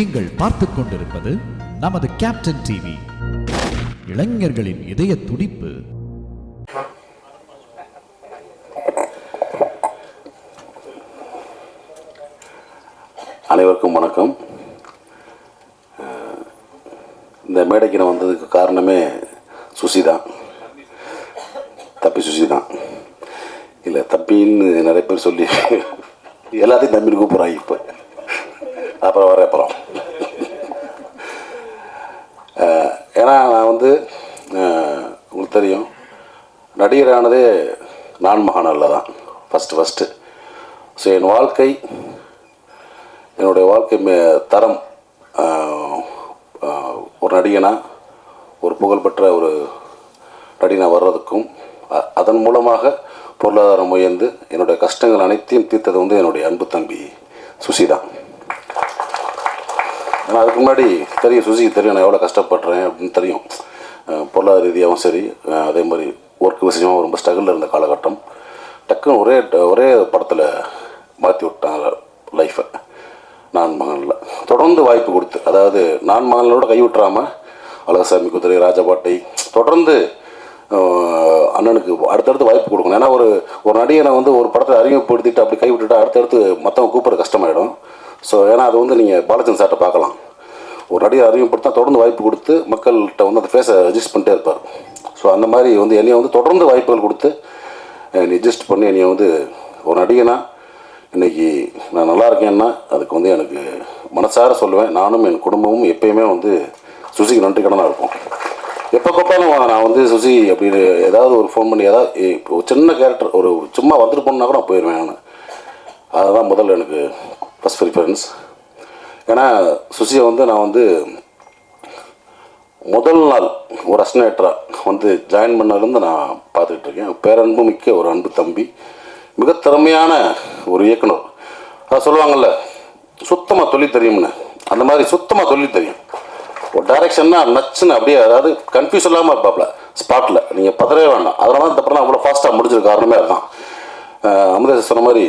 நீங்கள் பார்த்துக் கொண்டிருப்பது நமது கேப்டன் டிவி இளைஞர்களின் இதய துடிப்பு. அனைவருக்கும் வணக்கம். இந்த மேடைக்கு நான் வந்ததுக்கு காரணமே சுசி தான் தப்பி சுசி தான் இல்லை தப்பின்னு நிறைய பேர் சொல்லி எல்லாத்தையும் தம்பின்னு கூப்பிட்றாங்க இப்போ. அப்புறம் வர அப்புறம் அஹ் ஏன்னா நான் வந்து அஹ் உங்களுக்கு தெரியும். நடிகரானதே நான் மகானல்ல தான். ஃபஸ்ட்டு ஃபஸ்ட்டு ஸோ என் வாழ்க்கை என்னுடைய வாழ்க்கை மே- தரம் ஒரு நடிகனாக ஒரு புகழ்பெற்ற ஒரு நடிகனாக வர்றதுக்கும் அதன் மூலமாக பொருளாதாரம் உயர்ந்து என்னுடைய கஷ்டங்கள் அனைத்தையும் தீர்த்தது வந்து என்னுடைய அன்பு தம்பி சுசி தான். ஏன்னா அதுக்கு முன்னாடி தெரியும் சுசிக்கு தெரியும் நான் எவ்வளோ கஷ்டப்படுறேன் அப்படின்னு தெரியும். பொருளாதார ரீதியாகவும் சரி அதே மாதிரி ஒர்க் விஷயமாகவும் ரொம்ப ஸ்ட்ரகிளில் இருந்த காலகட்டம். டக்குன்னு ஒரே ஒரே படத்தில் மாற்றி விட்டாங்க லைஃப்பை நான் மகனில் தொடர்ந்து வாய்ப்பு கொடுத்து அதாவது நான் மகனோட கைவிட்டுறாமல் அழகசாமி குதிரை ராஜபாட்டை தொடர்ந்து அண்ணனுக்கு அடுத்தடுத்து வாய்ப்பு கொடுக்கணும். ஏன்னா ஒரு ஒரு நடிகனை வந்து ஒரு படத்தை அறிமுகப்படுத்திட்டு அப்படி கைவிட்டுட்டு அடுத்தடுத்து மற்றவங்க கூப்பிட்ற கஷ்டமாயிடும். ஸோ ஏன்னா அது வந்து நீங்கள் பாலச்சந்த் சார்ட்ட பார்க்கலாம். ஒரு அடியை அறிமுகப்படுத்தா தொடர்ந்து வாய்ப்பு கொடுத்து மக்கள்கிட்ட வந்து அந்த ஃபேஸை ரெஜிஸ்ட் பண்ணிட்டே இருப்பார். ஸோ அந்த மாதிரி வந்து என்னையை வந்து தொடர்ந்து வாய்ப்புகள் கொடுத்து என்னை அட்ஜஸ்ட் பண்ணி என்னையை வந்து ஒரு நடிகனா இன்னைக்கு நான் நல்லா இருக்கேன்னா அதுக்கு வந்து எனக்கு மனசார சொல்லுவேன். நானும் என் குடும்பமும் எப்பயுமே வந்து சுசிக்கு நன்றி கடனாக இருப்போம். எப்போ கூப்பிட்டாலும் நான் வந்து சுசி அப்படின்னு ஏதாவது ஒரு ஃபோன் பண்ணி ஏதாவது இப்போ ஒரு சின்ன கேரக்டர் ஒரு சும்மா வந்துட்டு போனால் கூட நான் போயிடுவேன் நான். அதுதான் முதல்ல எனக்கு ஃபஸ்ட் ப்ரிஃபரன்ஸ் ஏன்னா சுசியை வந்து நான் வந்து முதல் நாள் ஒரு அஸ்னேட்டராக வந்து ஜாயின் பண்ணதுலேருந்து நான் பார்த்துக்கிட்டு இருக்கேன் பேரன்பு மிக்க ஒரு அன்பு தம்பி மிக திறமையான ஒரு இயக்குனர். அதை சொல்லுவாங்கள்ல சுத்தமாக தொழில் தெரியும்னு. அந்த மாதிரி சுத்தமாக தொழில் தெரியும். ஒரு டைரக்ஷன்னா நச்சுன்னு அப்படியே அதாவது கன்ஃபியூஸ் இல்லாமல் இருப்பாப்ல ஸ்பாட்டில் நீங்கள் பதறவே வேண்டாம். அதனால தான் இந்த படம் அவ்வளோ ஃபாஸ்ட்டாக முடிஞ்சிருக்க காரணமே அதுதான். அமிர்தேஷ் சொன்ன மாதிரி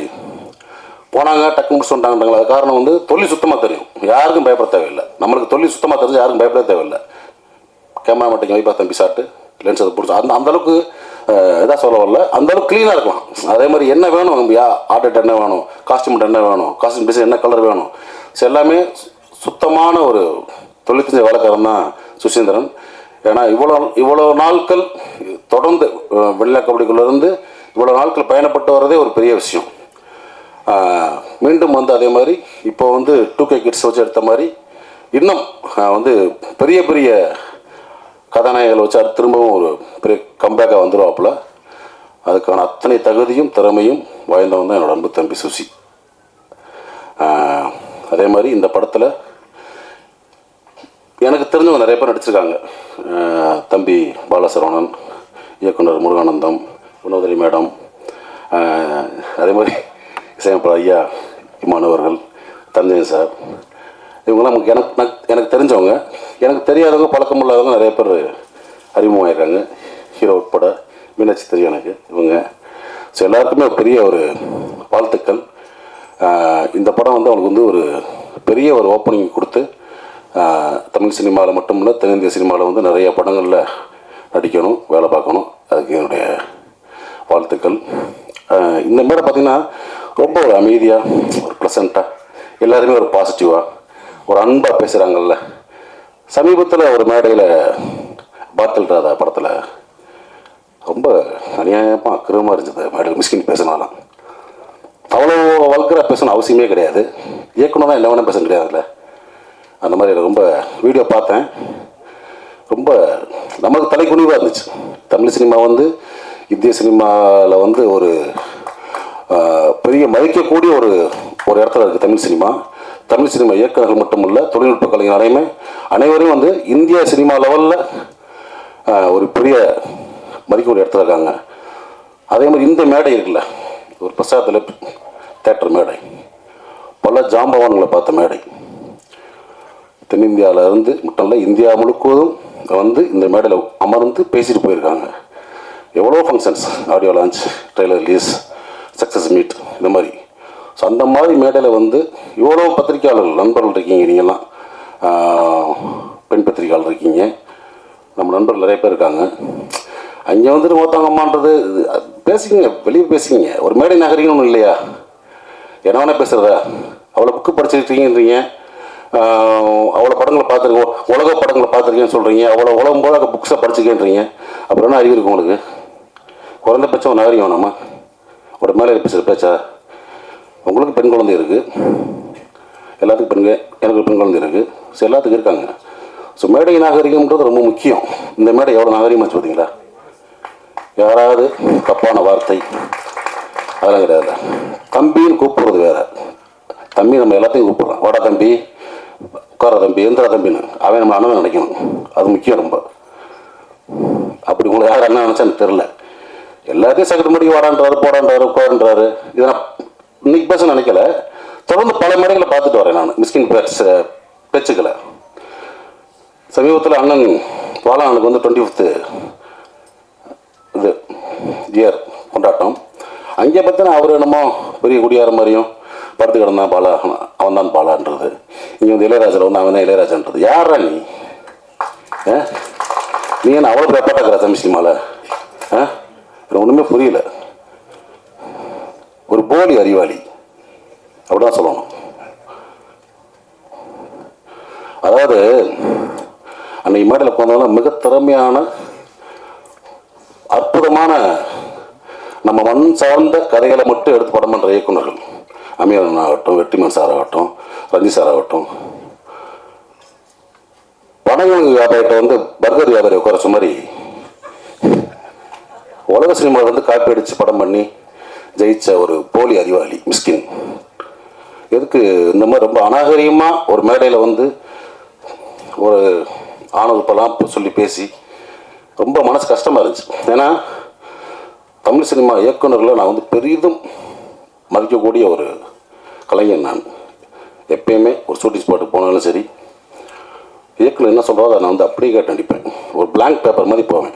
போனாங்க டக்கு முடிச்சு வந்துட்டாங்கன்றாங்களா அது காரணம் வந்து தொழில் சுத்தமாக தெரியும். யாருக்கும் பயப்பட தேவையில்லை. நம்மளுக்கு தொழில் சுத்தமாக தெரிஞ்சு யாருக்கும் பயப்பட தேவையில்லை. கேமரா மட்டும் வைப்பா தம்பி சாட்டு லென்ஸ் அதை பிடிச்சோம் அந்த அந்தளவுக்கு இதாக சொல்ல வரல. அந்த அளவுக்கு க்ளீனாக இருக்கலாம். அதே மாதிரி என்ன வேணும் யா ஆர்டர்ட் என்ன வேணும்? காஸ்டியூம் என்ன வேணும்? காஸ்டியூம் டிசைன் என்ன கலர் வேணும்? ஸோ எல்லாமே சுத்தமான ஒரு தொழில் வேலைக்காரன் தான் சுசீந்திரன். ஏன்னா இவ்வளோ இவ்வளோ நாட்கள் தொடர்ந்து வெளிநாட்டு கபடிக்குள்ளேருந்து இவ்வளோ நாட்கள் பயணப்பட்டு வர்றதே ஒரு பெரிய விஷயம். மீண்டும் வந்து அதே மாதிரி இப்போ வந்து டூ கே கிட்ஸ் வச்சு எடுத்த மாதிரி இன்னும் வந்து பெரிய பெரிய கதாநாயகர்கள் வச்சு அது திரும்பவும் ஒரு பெரிய கம்பேக்காக வந்துடுவாப்புல அதுக்கான அத்தனை தகுதியும் திறமையும் வாய்ந்தவன் தான் என்னோட அன்பு தம்பி சுசி. அதே மாதிரி இந்த படத்தில் எனக்கு தெரிஞ்சவங்க நிறைய பேர் நடிச்சிருக்காங்க. தம்பி பாலசரவணன் இயக்குனர் முருகானந்தம் வினோதரி மேடம் அதே மாதிரி இசையமைப்பாளர் ஐயா இமானவர்கள் தந்தையன் சார் இவங்கெல்லாம் நமக்கு எனக்கு எனக்கு- எனக்கு தெரிஞ்சவங்க. எனக்கு தெரியாதவங்க பழக்கம் இல்லாதவங்க நிறைய பேர் அறிமுகமாயிருக்காங்க. ஹீரோ உட்பட மீனாட்சி தெரியும் எனக்கு இவங்க. ஸோ எல்லாருக்குமே ஒரு பெரிய ஒரு வாழ்த்துக்கள். இந்த படம் வந்து அவனுக்கு வந்து ஒரு பெரிய ஒரு ஓப்பனிங் கொடுத்து தமிழ் சினிமாவில் மட்டும் இல்லை தென்னிந்திய சினிமாவில் வந்து நிறைய படங்களில் நடிக்கணும் வேலை பார்க்கணும். அதுக்கு என்னுடைய வாழ்த்துக்கள். இந்த மேடை பார்த்தீங்கன்னா ரொம்ப ஒரு அமைதியாக ஒரு ப்ளசண்ட்டாக எல்லாருமே ஒரு பாசிட்டிவாக ஒரு அன்பாக பேசுகிறாங்கல்ல சமீபத்தில் ஒரு மேடையில் பாத்தல் ராதா படத்தில் ரொம்ப அநியாயமாக அக்கிரமாக இருந்தது. மேடையில் மிஸ்கின் பேசினாலாம். அவ்வளோ வல்கராக பேசணும் அவசியமே கிடையாது. இயக்குனர் தான் என்ன வேணால் பேச கிடையாதுல்ல அந்த மாதிரி ரொம்ப வீடியோ பார்த்தேன். ரொம்ப நமக்கு தலைக்குனிவாக இருந்துச்சு. தமிழ் சினிமா வந்து இந்திய சினிமாவில் வந்து ஒரு பெரிய மதிக்கக்கூடிய ஒரு ஒரு இடத்துல இருக்குது தமிழ் சினிமா. தமிழ் சினிமா இயக்குநர்கள் மட்டும் இல்லை தொழில்நுட்ப கலைஞர் அனைமே அனைவரும் வந்து இந்திய சினிமா லெவலில் ஒரு பெரிய மதிக்கக்கூடிய இடத்துல இருக்காங்க. அதே மாதிரி இந்த மேடை இருக்குல்ல ஒரு பிரசாதத்தில் தேட்டர் மேடை. பல ஜாம்பவான்களை பார்த்த மேடை. தென்னிந்தியாவில் இருந்து மட்டும் இல்லை இந்தியா முழுக்குவதும் வந்து இந்த மேடையில் அமர்ந்து பேசிட்டு போயிருக்காங்க. எவ்வளோ functions audio launch trailer release success meet இந்த மாதிரி. ஸோ அந்த மாதிரி மேடையில் வந்து இவ்வளோ பத்திரிக்கையாளர்கள் நண்பர்கள் இருக்கீங்க நீங்கள்லாம். பெண் பத்திரிகையாளர் இருக்கீங்க. நம்ம நண்பர்கள் நிறைய பேர் இருக்காங்க. அங்கே வந்துட்டு ஒருத்தவங்க அம்மான்றது இது, வெளியே பேசிக்கிங்க. ஒரு மேடை நகரிகன்னு ஒன்றும் இல்லையா? என்ன வேணா பேசுகிறதா அவ்வளோ புக்கு படிச்சிருக்கீங்கன்றீங்க. அவ்வளோ படங்களை பார்த்துருக்கோம் உலக படங்களை பார்த்துருக்கேன்னு சொல்கிறீங்க அவ்வளோ உலகம் போல புக்ஸை படிச்சிருக்கேன்றீங்க. அப்புறம் என்ன அறிவு இருக்கு உங்களுக்கு? குறைந்தபட்சம் ஒரு நம்ம ஒரு மேலே பேசுகிற பேச்சா உங்களுக்கு பெண் குழந்தை இருக்குது எல்லாத்துக்கும் பெண்கள் எனக்கு பெண் குழந்தை இருக்குது ஸோ எல்லாத்துக்கும் இருக்காங்க. ஸோ மேடை நாகரிகம்ன்றது ரொம்ப முக்கியம். இந்த மேடை எவ்வளோ நாகரிகமாச்சு பார்த்தீங்களா? யாராவது தப்பான வார்த்தை. அதெல்லாம் கிடையாது. தம்பின்னு கூப்பிடுறது வேறு. தம்பி நம்ம எல்லாத்தையும் கூப்பிடுறோம் வாடா தம்பி. உட்கார தம்பி. எந்திரா தம்பின்னு. அவன் நம்ம அண்ணன் நினைக்கணும். அது முக்கியம் ரொம்ப. அப்படி உங்களை யார் என்ன நினச்சா எனக்கு தெரில எல்லாத்தையும் செகண்ட் முடிக்க வரான்றாரு போடான்றாரு உட்காருன்றாரு. இதை நான் இன்னைக்கு பேச நினைக்கல. தொடர்ந்து பல மேடைகளை பார்த்துட்டு வரேன் நான் மிஸ்கின் பேட்ஸ் பேச்சுக்களை. சமீபத்தில் அண்ணன் பாலானுக்கு வந்து டுவெண்ட்டி ஃபிஃப்த்து இது இயர் கொண்டாட்டம். அங்கே பார்த்தா அவர் என்னமோ பெரிய குடியார மாதிரியும் படுத்து கிடந்தான் பாலா அவன் தான் பாலான்றது. இங்கே வந்து இளையராஜர் வந்து அவன் தான் இளையராஜன்றது. யாரா நீ? ஆ நீ என்ன அவ்வளோ பேப்பாட்டாக்குற தமிழ் சினிமாவில் ஆ ஒன்றுமே புரியல. ஒரு போலி அறிவாளி. அப்படிதான் சொல்லணும். அதாவது அன்னைக்கு மேடையில் உட்காந்தவங்க மிக திறமையான அற்புதமான நம்ம மண் சார்ந்த கதைகளை மட்டும் எடுத்து படம் பண்ணுற இயக்குநர்கள். அமீரன் ஆகட்டும் வெற்றிமன் சார் ஆகட்டும் ரஞ்சி சார் ஆகட்டும். பணங்களுக்கு வியாபாரிகிட்ட வந்து பர்கர் வியாபாரி உட்கார மாதிரி உலக சினிமாவில் வந்து காப்பி அடித்து படம் பண்ணி ஜெயிச்ச ஒரு போலி அறிவாளி மிஸ்கின். எதுக்கு இந்த மாதிரி ரொம்ப அநாகரிகமாக ஒரு மேடையில் வந்து ஒரு ஆணவப்பெல்லாம் சொல்லி பேசி ரொம்ப மனசு கஷ்டமாக இருந்துச்சு. ஏன்னா தமிழ் சினிமா இயக்குனர்களை நான் வந்து பெரிதும் மதிக்கக்கூடிய ஒரு கலைஞன் நான். எப்பயுமே ஒரு ஷூட்டிங் ஸ்பாட்டுக்கு போனாலும் சரி இயக்குனர் என்ன சொல்கிறதோ அதை நான் வந்து அப்படியே கேட்டு நடிப்பேன். ஒரு பிளாங்க் பேப்பர் மாதிரி போவேன்.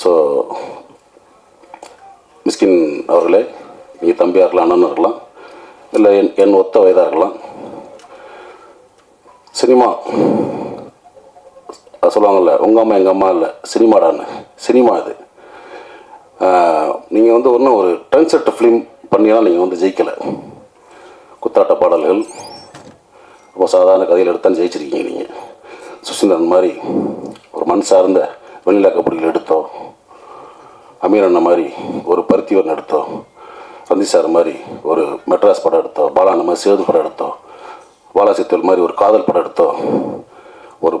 ஸோ மிஸ்கின் அவர்களே நீங்கள் தம்பியாக இருக்கலாம் அண்ணன் இருக்கலாம் இல்லை என் என் ஒத்த வயதாக இருக்கலாம். சினிமா அது சொல்லுவாங்கல்ல உங்கள் அம்மா எங்கள் அம்மா இல்லை சினிமாடான்னு. சினிமா இது. நீங்கள் வந்து ஒன்றும் ஒரு ட்ரெண்ட் செட் ஃபிலிம் பண்ணியெல்லாம் நீங்கள் வந்து ஜெயிக்கலை. குத்தாட்ட பாடல்கள் ரொம்ப சாதாரண கதையில் எடுத்தான் ஜெயிச்சிருக்கீங்க நீங்கள் சுசீந்திரன் மாதிரி ஒரு மண் சார்ந்த வெண்ணிலா எடுத்தோம். அமீர் அண்ணன் மாதிரி ஒரு பருத்திவரன் எடுத்தோம் ரந்தி சார் மாதிரி ஒரு மெட்ராஸ் படம் எடுத்தோம். பாலாண்ண மாதிரி சேது படம் எடுத்தோம். பாலாசித்தல் மாதிரி ஒரு காதல் படம் எடுத்தோம். ஒரு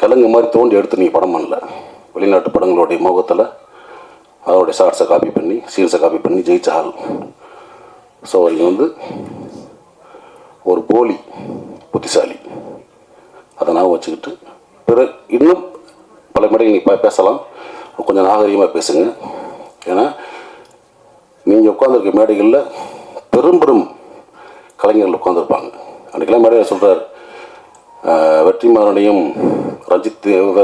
கிழங்கு மாதிரி தோண்டி எடுத்து நீங்கள் படம் பண்ணல. வெளிநாட்டு படங்களுடைய முகத்தில் அதோடைய ஷார்ட்ஸை காப்பி பண்ணி சீன்ஸை காப்பி பண்ணி ஜெயிச்ச ஆள். ஸோ நீங்கள் வந்து ஒரு போலி புத்திசாலி. அதை நான் வச்சுக்கிட்டு பிற இன்னும் பல மேடைகள் நீங்கள் பேசலாம். கொஞ்சம் நாகரிகமாக பேசுங்க. ஏன்னா நீங்கள் உட்காந்துருக்க மேடைகளில் பெரும் பெரும் கலைஞர்கள் உட்காந்துருப்பாங்க அன்றைக்கெல்லாம் மேடையில் சொல்கிறார் வெற்றிமாறனையும் ரஞ்சித் இவங்க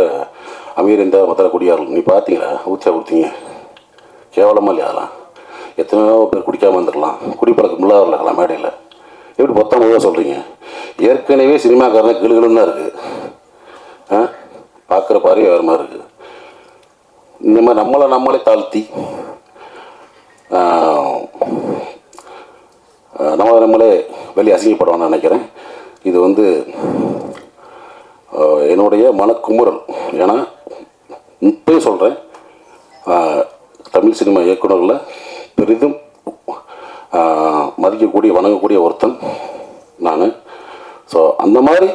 அமீர் இந்த குடியார்கள் நீ பார்த்தீங்களா ஊற்றியா கொடுத்தீங்க. கேவலமாக இல்லையா அதெல்லாம்? எத்தனையோ பேர் குடிக்காமல் இருந்துடலாம் குடிப்பழக்கம் இல்லாத இருக்கலாம் மேடையில். எப்படி பொத்தாம சொல்கிறீங்க ஏற்கனவே சினிமாக்காரன் கிளுகிளுன்னு தான் இருக்குது ஆ பார்க்குற பாரியே வேறு மாதிரி இருக்குது இந்த மாதிரி நம்மளை நம்மளே தாழ்த்தி நம்மளை நம்மளே வெளியே அசிங்கப்படுவான்னு நினைக்கிறேன். இது வந்து என்னுடைய மனக்குமுறல். ஏன்னா இப்பயும் சொல்கிறேன் தமிழ் சினிமா இயக்குநர்களில் பெரிதும் மதிக்கக்கூடிய வணங்கக்கூடிய ஒருத்தன் நான். ஸோ அந்த மாதிரி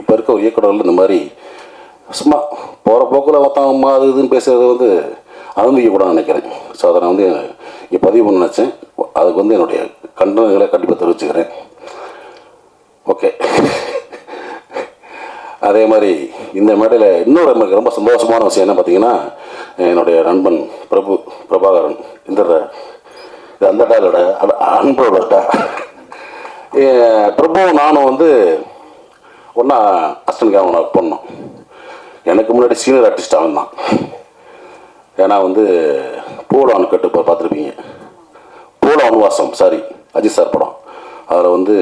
இப்போ இருக்க ஒரு இயக்குநர்கள் இந்த மாதிரி சும்மா போகிற போக்கில் ஒருத்தன் அம்மா அது இதுன்னு பேசுகிறது வந்து அனுமதிக்கக்கூடாதுன்னு நினைக்கிறேன். ஸோ அதை நான் வந்து இங்கே பதிவு பண்ண நினச்சேன். அதுக்கு வந்து என்னுடைய கண்டனங்களை கண்டிப்பாக தெரிவிச்சுக்கிறேன். ஓகே அதே மாதிரி இந்த மேடையில் இன்னொரு எனக்கு ரொம்ப சந்தோஷமான விஷயம் என்ன பார்த்தீங்கன்னா என்னுடைய நண்பன் பிரபு பிரபாகரன் இந்த இது அந்த டாலோட அன்போட டா பிரபு நானும் வந்து ஒன்றா அஸ்டன் கேமரா பண்ணோம் எனக்கு முன்னாடி சீனியர் ஆர்டிஸ்ட் அவன் தான் ஏன்னா வந்து போலான் கட்டு இப்போ பார்த்துருப்பீங்க. போலான் வாசம் சாரி அஜித் சார் படம். அதில் வந்து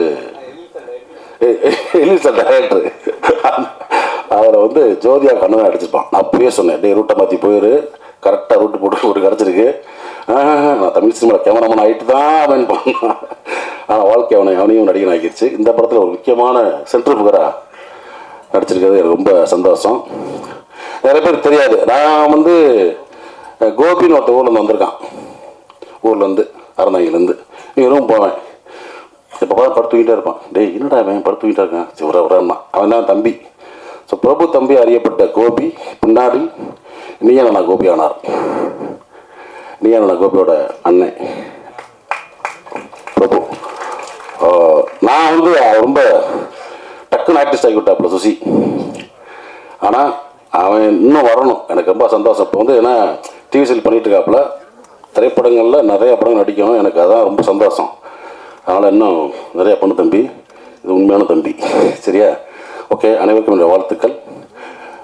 எலில் சார் டைரக்டர் அதில் வந்து ஜோதியா கண்ணன் அடிச்சிருப்பான் நான் அப்பயே சொன்னேன் டே ரூட்டை மாற்றி போயிரு. கரெக்டாக ரூட்டு போட்டு ஒரு கிடச்சிருக்கு. நான் தமிழ் சினிமாவில் கேமராமேன் ஆகிட்டு தான் அவன் பண்ணான். ஆனால் வாழ்க்கை அவனை அவனையும் நடிகன் ஆகிடுச்சு இந்த படத்தில் ஒரு முக்கியமான சென்ட்ரல் புகராக நடிச்சிருக்கிறது. ரொம்ப சந்தோஷம். நிறைய பேர் தெரியாது. நான் வந்து கோபின்னு ஒருத்த ஊர்லேருந்து வந்திருக்கான். ஊர்லேருந்து அறந்தாங்கிலேருந்து இவரும் போவேன். இப்போ பார்த்து படுத்துக்கிட்டே இருப்பான். டேய் என்னடா அவன் படுத்துக்கிட்டே இருக்கான். சிவரா விடாமா அவன் தான் தம்பி. ஸோ பிரபு தம்பி அறியப்பட்ட கோபி பின்னாடி நீயான கோபி ஆனார்? நீயான கோபியோட அண்ணன்? பிரபு. நான் வந்து ரொம்ப டக்குன்னு ஆர்டிஸ்ட் ஆகிவிட்டாப்புல சுசி. ஆனால் அவன் இன்னும் வரணும். எனக்கு ரொம்ப சந்தோஷம். இப்போ வந்து ஏன்னா டிவி சீல் பண்ணிகிட்டு இருக்காப்புல திரைப்படங்களில் நிறையா படங்கள் நடிக்கணும். எனக்கு அதான் ரொம்ப சந்தோஷம். அதனால் இன்னும் நிறையா பண்ணு தம்பி இது உண்மையான தம்பி. சரியா? ஓகே அனைவருக்கும் என்னுடைய வாழ்த்துக்கள்.